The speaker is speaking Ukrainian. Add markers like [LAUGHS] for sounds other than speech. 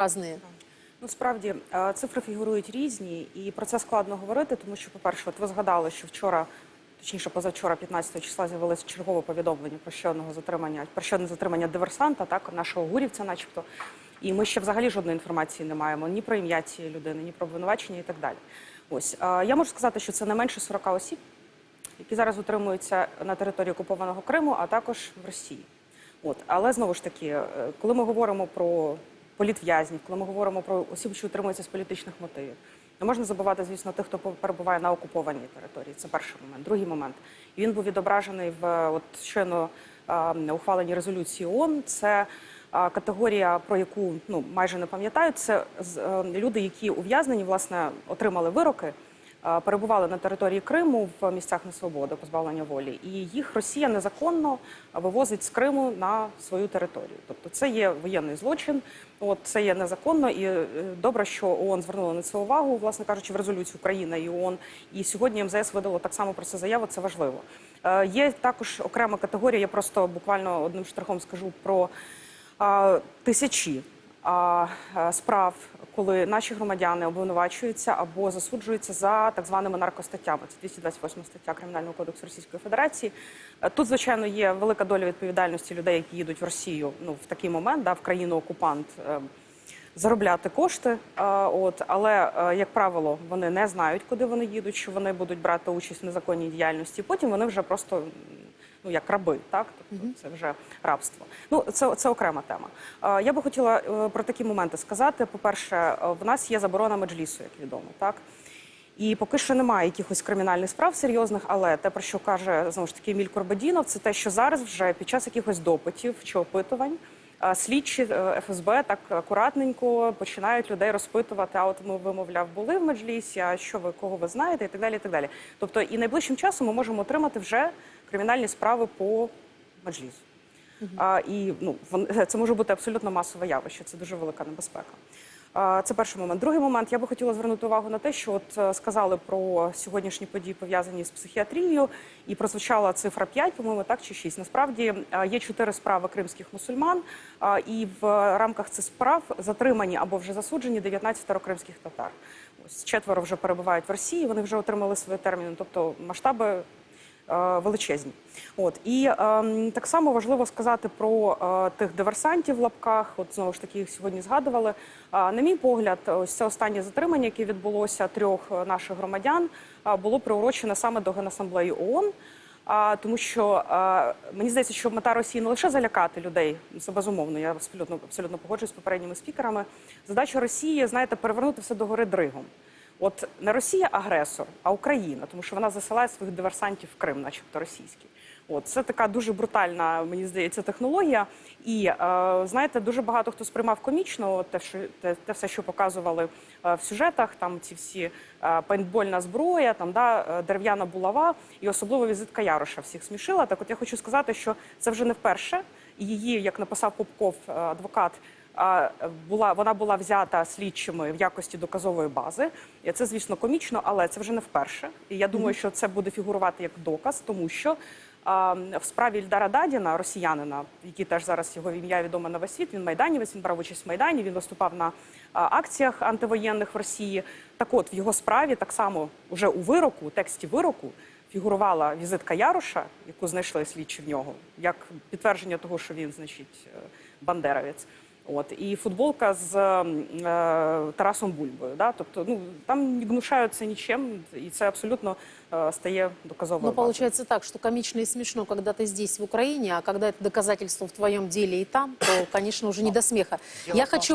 разные. Ну, справді е, цифри фігурують різні, і про це складно говорити, тому що, по-перше, от ви згадали, що вчора, точніше, позавчора, 15 числа, з'явилось чергове повідомлення про ще одного затримання, про ще одне затримання диверсанта, так нашого гурівця, начебто. І ми ще взагалі жодної інформації не маємо ні про ім'я цієї людини, ні про обвинувачення і так далі. Ось е, я можу сказати, що це не менше 40 осіб, які зараз утримуються на території окупованого Криму, а також в Росії. От, але знову ж таки, е, коли ми говоримо про політв'язнів, коли ми говоримо про осіб, що утримуються з політичних мотивів, не можна забувати, звісно, тих, хто перебуває на окупованій території. Це перший момент. Другий момент. І він був відображений в е, от щойно е, ухваленій резолюції ООН. Це е, категорія, про яку ну майже не пам'ятають. Це е, люди, які ув'язнені, власне, отримали вироки перебували на території Криму в місцях несвободи, позбавлення волі, і їх Росія незаконно вивозить з Криму на свою територію. Тобто це є воєнний злочин, от це є незаконно, і е, добре, що ООН звернуло на це увагу, власне кажучи, в резолюцію Україна і ООН. І сьогодні МЗС видало так само про це заяву. Це важливо. Е, Є також окрема категорія. Я просто буквально одним штрихом скажу про тисячі е, справ, коли наші громадяни обвинувачуються або засуджуються за так званими наркостаттями. Це 228 стаття Кримінального кодексу Російської Федерації. Е, Тут, звичайно, є велика доля відповідальності людей, які їдуть в Росію ну, в такий момент, да, в країну окупант. е, Заробляти кошти, е, от але е, як правило вони не знають, куди вони їдуть, що вони будуть брати участь в незаконній діяльності. Потім вони вже просто ну як раби, так тобто це вже рабство. Ну це, це окрема тема. Я би хотіла е, про такі моменти сказати. По перше, е, в нас є заборона меджлісу, як відомо, так. І поки що немає якихось кримінальних справ серйозних, але те, про що каже знову ж таки Еміль Корбадінов, це те, що зараз вже під час якихось допитів чи опитувань е, слідчі ФСБ так акуратненько починають людей розпитувати. А от ми ви, мовляв, були в меджлісі, а що ви кого ви знаєте, і так далі. І так далі. Тобто, і найближчим часом ми можемо отримати вже кримінальні справи по меджлісу. А, і ну [LAUGHS] це може бути абсолютно масове явище. Це дуже велика небезпека. А, Це перший момент. Другий момент я би хотіла звернути увагу на те, що от е, сказали про сьогоднішні події пов'язані з психіатрією, і прозвучала цифра 5, по-моєму, так чи 6. Насправді е, є чотири справи кримських мусульман, і в рамках цих справ затримані або вже засуджені 19 кримських татар. Ось четверо вже перебувають в Росії. Вони вже отримали свої терміни. Тобто масштаби величезні. От і ем, так само важливо сказати про е, тих диверсантів в лапках. От знову ж таки їх сьогодні згадували. А, на мій погляд, ось це останнє затримання, яке відбулося трьох е, наших громадян, було приурочене саме до Генасамблеї ООН. А, тому що а, мені здається, що мета Росії не лише залякати людей, це безумовно. Я абсолютно абсолютно погоджуюсь з попередніми спікерами. Задача Росії, знаєте, перевернути все догори дригом. От не Росія агресор, а Україна, тому що вона засилає своїх диверсантів в Крим, начебто російський. От це така дуже брутальна, мені здається, технологія. І е, знаєте, дуже багато хто сприймав комічно те, що те, те все, що показували е, в сюжетах. Там ці всі е, пейнтбольна зброя, там да е, дерев'яна булава, і особливо візитка Яроша всіх смішила. Так, от я хочу сказати, що це вже не вперше. Її, як написав Попков, е, адвокат. Була вона була взята слідчими в якості доказової бази. І це, звісно, комічно, але це вже не вперше. І я думаю, що це буде фігурувати як доказ, тому що в справі Ільдара Дадіна, росіянина, який теж зараз його ім'я відоме на весь світ. Він майданівець, він брав участь в майдані. Він виступав на акціях антивоєнних в Росії. Так, от в його справі так само вже у вироку, у тексті вироку. Фігурувала візитка Яруша, яку знайшли слідчі в нього, як підтвердження того, що він, значить, е, бандеровець. От і футболка з е, Тарасом Бульбою. Да? Тобто, ну там не гнушаються нічим, і це абсолютно е, стає доказовою. Но базою. получается так, что комично и смешно, когда ты здесь, в Украине, а когда это доказательство в твоем деле и там, то, конечно, уже не до смеха. Я хочу